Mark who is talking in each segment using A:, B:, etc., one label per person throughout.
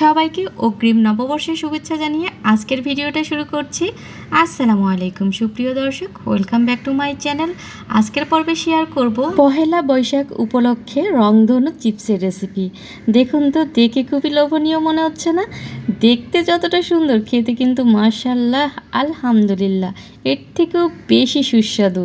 A: সবাইকে অগ্রিম নববর্ষের শুভেচ্ছা জানিয়ে আজকের ভিডিওটা শুরু করছি। আসসালামু আলাইকুম, সুপ্রিয় দর্শক welcome back to my channel আজকের পর্বে শেয়ার করব পহেলা বৈশাখ উপলক্ষে রংধনু চিপসের রেসিপি দেখুন তো, দেখে খুবই লোভনীয় মনে হচ্ছে না? দেখতে যতটা সুন্দর, খেতে কিন্তু মার্শাল্লাহ আলহামদুলিল্লাহ, এর থেকেও বেশি সুস্বাদু।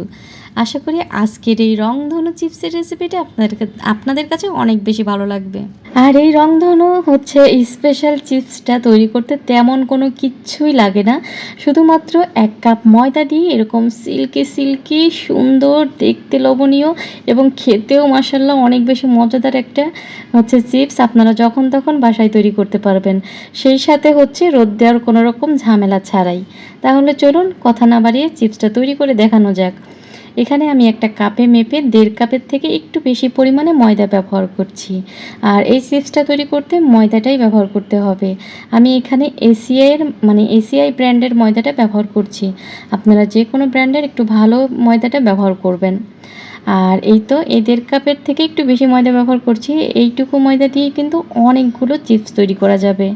A: আশা করি আজকের এই রংধনু চিপসের রেসিপিটা আপনাদের আপনাদের কাছে অনেক বেশি ভালো লাগবে। আর এই রংধনু হচ্ছে স্পেশাল চিপসটা তৈরি করতে তেমন কোনো কিচ্ছুই লাগে না। শুধুমাত্র এক কাপ ময়দা দিয়ে এরকম সিল্কি সিল্কি সুন্দর, দেখতে লোভনীয় এবং খেতেও মাসাল্লাহ অনেক বেশি মজাদার একটা হচ্ছে চিপস আপনারা যখন তখন বাসায় তৈরি করতে পারবেন। সেই সাথে হচ্ছে রোদ দেওয়ার কোনো রকম ঝামেলা ছাড়াই। তাহলে চলুন কথা না বাড়িয়ে চিপসটা তৈরি করে দেখানো যাক। এখানে আমি একটা কাপে মেপে দেড় কাপের থেকে একটু বেশি পরিমাণে ময়দা ব্যবহার করছি। আর এই চিপসটা তৈরি করতে ময়দাটাই ব্যবহার করতে হবে। আমি এখানে এসিআইয়ের মানে এসিআই ব্র্যান্ডের ময়দাটা ব্যবহার করছি। আপনারা যে কোনো ব্র্যান্ডের একটু ভালো ময়দাটা ব্যবহার করবেন। আর এই তো এই দেড় কাপের থেকে একটু বেশি ময়দা ব্যবহার করছি। এইটুকু ময়দা দিয়ে কিন্তু অনেকগুলো চিপস তৈরি করা যাবে।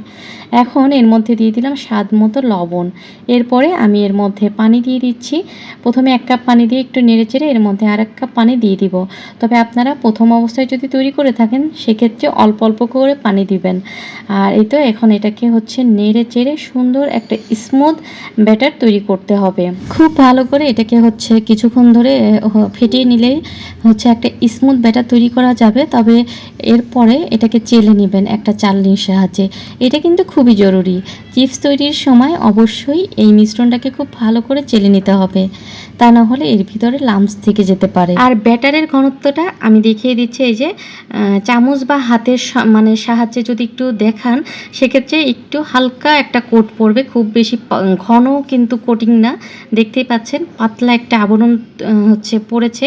A: এখন এর মধ্যে দিয়ে দিলাম স্বাদ মতো লবণ। এরপরে আমি এর মধ্যে পানি দিয়ে দিচ্ছি। প্রথমে এক কাপ পানি দিয়ে একটু নেড়ে চেড়ে এর মধ্যে আর এক কাপ পানি দিয়ে দিব। তবে আপনারা প্রথম অবস্থায় যদি তৈরি করে থাকেন, সেক্ষেত্রে অল্প অল্প করে পানি দিবেন। আর এই তো এখন এটাকে হচ্ছে নেড়ে চেড়ে সুন্দর একটা স্মুথ ব্যাটার তৈরি করতে হবে। খুব ভালো করে এটাকে হচ্ছে কিছুক্ষণ ধরে ফেটিয়ে নিলেই হচ্ছে একটা স্মুথ ব্যাটার তৈরি করা যাবে, তবে এরপরে এটাকে চেলে নেবেন একটা চালনির সাহায্যে। এটা কিন্তু খুবই জরুরি। চিপস তৈরির সময় অবশ্যই এই মিশ্রণটাকে খুব ভালো করে চেলে নিতে হবে। তা না হলে এর ভিতরে লামস থেকে যেতে পারে। আর ব্যাটারের ঘনত্বটা আমি দেখিয়ে দিচ্ছি, এই যে চামচ বা হাতের মানে সাহায্যে যদি একটু দেখান, সেক্ষেত্রে একটু হালকা একটা কোট পড়বে খুব বেশি ঘন কিন্তু কোটিং না। দেখতেই পাচ্ছেন, পাতলা একটা আবরণ হচ্ছে পড়েছে।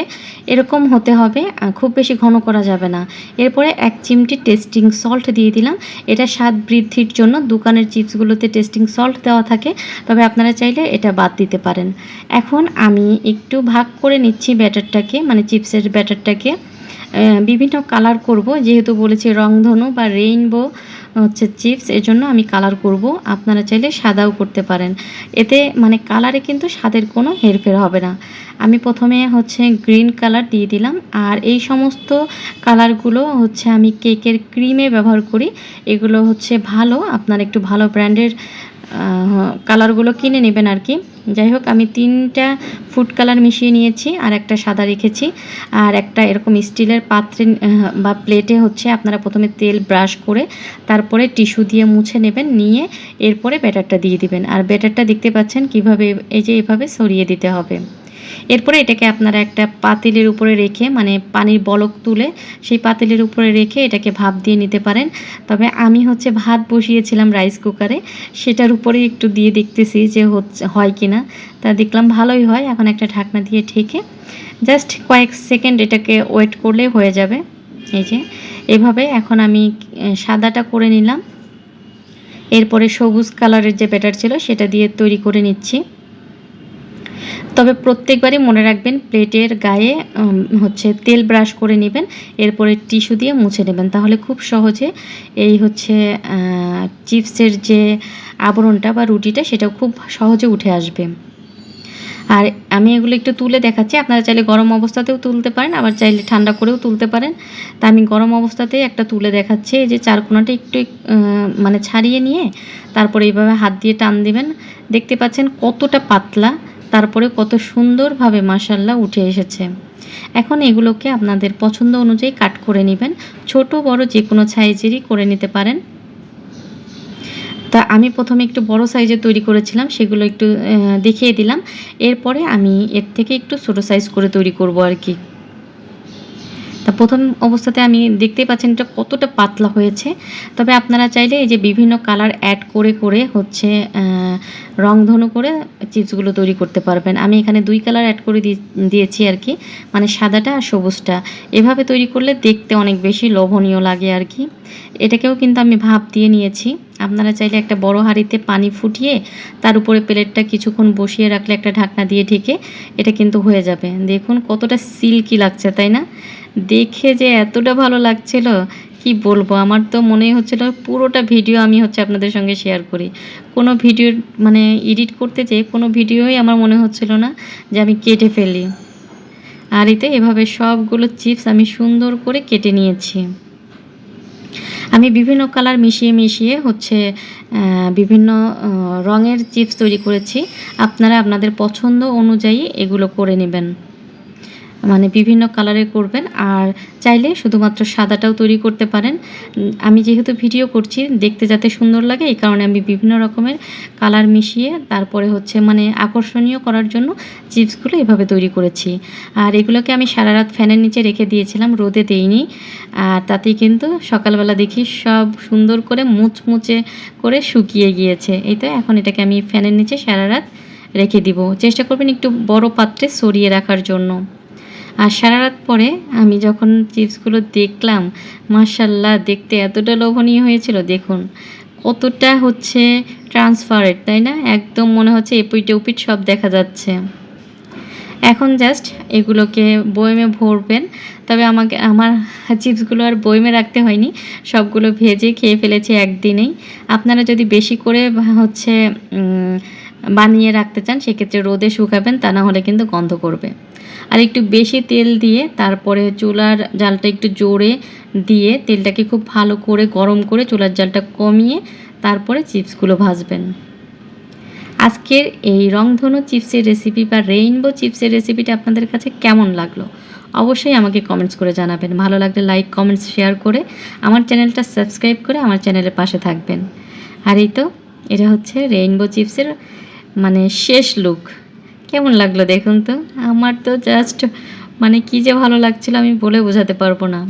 A: এরকম হতে হবে খুব বেশি ঘন করা যাবে না। এরপরে এক চিমটি টেস্টিং সল্ট দিয়ে দিলাম। এটা স্বাদ বৃদ্ধির জন্য দোকানের চিপসগুলোতে টেস্টিং সল্ট দেওয়া থাকে, তবে আপনারা চাইলে এটা বাদ দিতে পারেন। এখন আমি একটু ভাগ করে নিচ্ছি ব্যাটারটাকে মানে চিপসের ব্যাটারটাকে। বিভিন্ন কালার করব, যেহেতু বলেছি রংধনু বা রেইনবো হচ্ছে চিপস এর জন্য আমি কালার করব। আপনারা চাইলে সাদাও করতে পারেন। এতে মানে কালারে কিন্তু স্বাদের কোনো হেরফের হবে না। আমি প্রথমে হচ্ছে গ্রিন কালার দিয়ে দিলাম। আর এই সমস্ত কালারগুলো হচ্ছে আমি কেকের ক্রিমে ব্যবহার করি। এগুলো হচ্ছে ভালো। আপনার একটু ভালো ব্র্যান্ডের কালারগুলো কিনে নেবেন আর কি। যাই হোক, আমি তিনটা ফুড কালার মিশিয়ে নিয়েছি আর একটা সাদা রেখেছি। আর একটা এরকম স্টিলের পাত্রে বা প্লেটে হচ্ছে আপনারা প্রথমে তেল ব্রাশ করে তারপরে টিস্যু দিয়ে মুছে নেবেন, নিয়ে এরপরে ব্যাটারটা দিয়ে দিবেন। আর ব্যাটারটা দেখতে পাচ্ছেন কীভাবে, এই যে এভাবে সরিয়ে দিতে হবে। এরপরে এটাকে আপনারা একটা পাতিলের উপরে রেখে মানে পানির বলক তুলে সেই পাতিলের উপরে রেখে এটাকে ভাপ দিয়ে নিতে পারেন। তবে আমি হচ্ছে ভাত বসিয়েছিলাম রাইস কুকারে সেটার উপরে একটু দিয়ে দেখতেছি যে হচ্ছে, হয় কি না তা দেখলাম ভালোই হয়, এখন একটা ঢাকনা দিয়ে ঠেকে জাস্ট কয়েক সেকেন্ড এটাকে ওয়েট করলে হয়ে যাবে। এই যে, এভাবে এখন আমি সাদাটা করে নিলাম। এরপরে সবুজ কালারের যে ব্যাটার ছিল, সেটা দিয়ে তৈরি করে নিচ্ছি। তবে প্রত্যেকবারই মনে রাখবেন, প্লেটের গায়ে হচ্ছে তেল ব্রাশ করে নেবেন, এরপরে টিস্যু দিয়ে মুছে নেবেন। তাহলে খুব সহজে এই হচ্ছে চিপসের যে আবরণটা বা রুটিটা, সেটাও খুব সহজে উঠে আসবে। আর আমি এগুলো একটু তুলে দেখাচ্ছি। আপনারা চাইলে গরম অবস্থাতেও তুলতে পারেন, আবার চাইলে ঠান্ডা করেও তুলতে পারেন। তা আমি গরম অবস্থাতেই একটা তুলে দেখাচ্ছি। এই যে চারকোনাটা একটু মানে ছাড়িয়ে নিয়ে, তারপরে এইভাবে হাত দিয়ে টান দিবেন। দেখতে পাচ্ছেন কতটা পাতলা। তারপরে কত সুন্দরভাবে মাসাল্লাহ উঠে এসেছে। এখন এগুলোকে আপনাদের পছন্দ অনুযায়ী কাট করে নেবেন। ছোট, বড় যে কোনো সাইজেরই করে নিতে পারেন। তা আমি প্রথমে একটু বড় সাইজে তৈরি করেছিলাম, সেগুলো একটু দেখিয়ে দিলাম। এরপরে আমি এর থেকে একটু ছোটো সাইজ করে তৈরি করব আর কি। প্রথম অবস্থাতে আমি দেখতেই পাচ্ছেন এটা কতটা পাতলা হয়েছে। তবে আপনারা চাইলে এই যে বিভিন্ন কালার অ্যাড করে করে হচ্ছে রংধনু করে চিপসগুলো তৈরি করতে পারবেন। আমি এখানে দুই কালার অ্যাড করে দিয়েছি আর কি মানে সাদাটা আর সবুজটা। এভাবে তৈরি করলে দেখতে অনেক বেশি লোভনীয় লাগে আর কি। এটাকেও কিন্তু আমি ভাপ দিয়ে নিয়েছি। আপনারা চাইলে একটা বড় হাঁড়িতে পানি ফুটিয়ে তার উপরে প্লেটটা কিছুক্ষণ বসিয়ে রাখলে একটা ঢাকনা দিয়ে ঢেকে এটা কিন্তু হয়ে যাবে। দেখুন কতটা সিল্কি লাগছে, তাই না? দেখে যে এতটা ভালো লাগছিল, কি বলব? আমার তো মনেই হচ্ছিল পুরোটা ভিডিও আমি হচ্ছে আপনাদের সঙ্গে শেয়ার করি। কোনো ভিডিও মানে এডিট করতে যেয়ে কোনো ভিডিওই আমার মনে হচ্ছিল না যে আমি কেটে ফেলি। আর এতে এভাবে সবগুলো চিপস আমি সুন্দর করে কেটে নিয়েছি। আমি বিভিন্ন কালার মিশিয়ে মিশিয়ে হচ্ছে বিভিন্ন রঙের চিপস তৈরি করেছি। আপনারা আপনাদের পছন্দ অনুযায়ী এগুলো করে নেবেন। মানে বিভিন্ন কালারে করবেন। আর চাইলে শুধুমাত্র সাদাটাও তৈরি করতে পারেন। আমি যেহেতু ভিডিও করছি, দেখতে যাতে সুন্দর লাগে, এই কারণে আমি বিভিন্ন রকমের কালার মিশিয়ে তারপরে হচ্ছে মানে আকর্ষণীয় করার জন্য চিপসগুলো এভাবে তৈরি করেছি। আর এগুলোকে আমি সারা রাত ফ্যানের নিচে রেখে দিয়েছিলাম, রোদে দেইনি। আর তাতেই কিন্তু সকালবেলা দেখি সব সুন্দর করে মুচমুচে করে শুকিয়ে গিয়েছে। এই তো এখন এটাকে আমি ফ্যানের নিচে সারা রাত রেখে দিব। চেষ্টা করবেন একটু বড় পাত্রে সরিয়ে রাখার জন্য। আর সারা রাত পরে আমি যখন চিপসগুলো দেখলাম মার্শাল্লাহ দেখতে এতটা লোভনীয় হয়েছিল, দেখুন। কতটা হচ্ছে ট্রান্সপারেন্ট তাই না? একদম মনে হচ্ছে এপিট ওপিট সব দেখা যাচ্ছে। এখন জাস্ট এগুলোকে বয়মে ভরবেন, তবে আমাকে, আমার চিপসগুলো আর বয়মে রাখতে হয়নি। সবগুলো ভেজে খেয়ে ফেলেছি একদিনেই। আপনারা যদি বেশি করে হচ্ছে বানিয়ে রাখতে চান, সেক্ষেত্রে রোদে শুকাবেন, তা না হলে কিন্তু গন্ধ করবে। আর একটু বেশি তেল দিয়ে তারপরে চুলার জালটা একটু জোরে দিয়ে তেলটাকে খুব ভালো করে গরম করে চুলার জালটা কমিয়ে তারপরে চিপসগুলো ভাজবেন। আজকের এই রংধনু চিপসের রেসিপি বা রেইনবো চিপসের রেসিপিটা আপনাদের কাছে কেমন লাগল? অবশ্যই আমাকে কমেন্টস করে জানাবেন। ভালো লাগলে লাইক কমেন্টস শেয়ার করে আমার চ্যানেলটা সাবস্ক্রাইব করে আমার চ্যানেলের পাশে থাকবেন। আর এই তো, এটা হচ্ছে রেইনবো চিপসের মানে শেষ লুক কেমন লাগল দেখুন তো? আমার তো জাস্ট মানে কি যে ভালো লাগছিল আমি বলে বোঝাতে পারব না।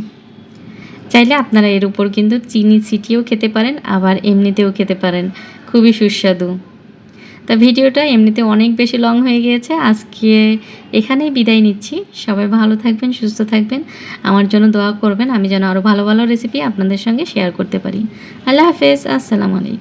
A: চাইলে আপনারা এর উপর কিন্তু চিনি ছিটিয়েও খেতে পারেন, আবার এমনিতেও খেতে পারেন। খুবই সুস্বাদু। তা ভিডিওটা এমনিতে অনেক বেশি লং হয়ে গিয়েছে, আজকে এখানেই বিদায় নিচ্ছি। সবাই ভালো থাকবেন, সুস্থ থাকবেন। আমার জন্য দোয়া করবেন, আমি যেন আরও ভালো ভালো রেসিপি আপনাদের সঙ্গে শেয়ার করতে পারি। আল্লাহ হাফেজ, আসসালামু আলাইকুম।